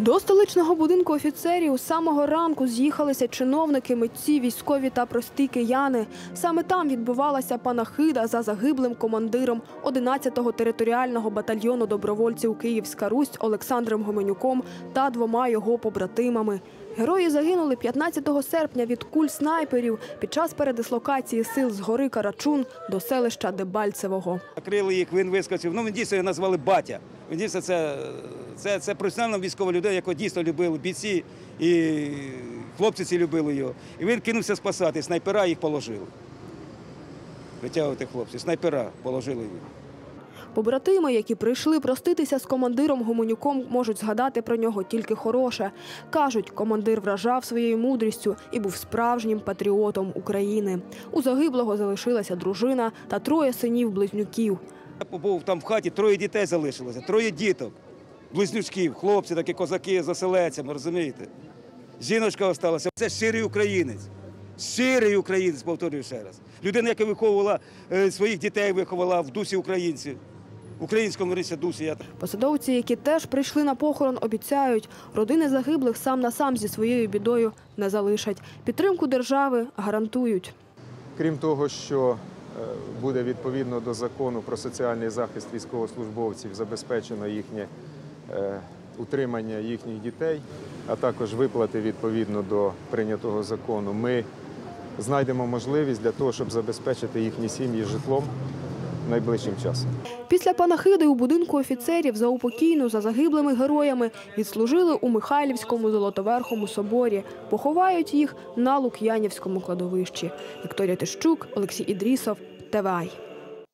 До столичного будинку офіцерів з самого ранку з'їхалися чиновники, митці, військові та прості кияни. Саме там відбувалася панахида за загиблим командиром 11-го територіального батальйону добровольців Київська Русь Олександром Гоменюком та двома його побратимами. Герої загинули 15 серпня від куль снайперів під час передислокації сил з гори Карачун до селища Дебальцевого. Накрили їх, він вискочив. Ну, він дійсно його назвали батя. Він дійсно це, це, це професіональна військова людина, яку дійсно любили бійці і хлопці ці любили його. І він кинувся спасати. Снайпера їх положили. Витягувати хлопців. Снайпера положили їх. Побратими, які прийшли проститися з командиром Гуменюком, можуть згадати про нього тільки хороше. Кажуть, командир вражав своєю мудрістю і був справжнім патріотом України. У загиблого залишилася дружина та троє синів-близнюків. Я побув там в хаті, троє дітей залишилося, троє діток, близнючків, хлопці, такі козаки з оселецями, розумієте? Жіночка осталася. Це щирий українець. Щирий українець, повторюю ще раз. Людина, яка виховувала е, своїх дітей, виховала в дусі українців. В українському рисі дусі. Посадовці, які теж прийшли на похорон, обіцяють, родини загиблих сам на сам зі своєю бідою не залишать. Підтримку держави гарантують. Крім того, що е, буде відповідно до закону про соціальний захист військовослужбовців, забезпечено їхнє е, утримання їхніх дітей, а також виплати відповідно до прийнятого закону. Ми знайдемо можливість для того, щоб забезпечити їхні сім'ї житлом найближчим часом. Після панахиди у будинку офіцерів за упокійну за загиблими героями відслужили у Михайлівському Золотоверхому соборі. Поховають їх на Лук'янівському кладовищі. Вікторія Тищук, Олексій Ідрісов, ТВАЙ.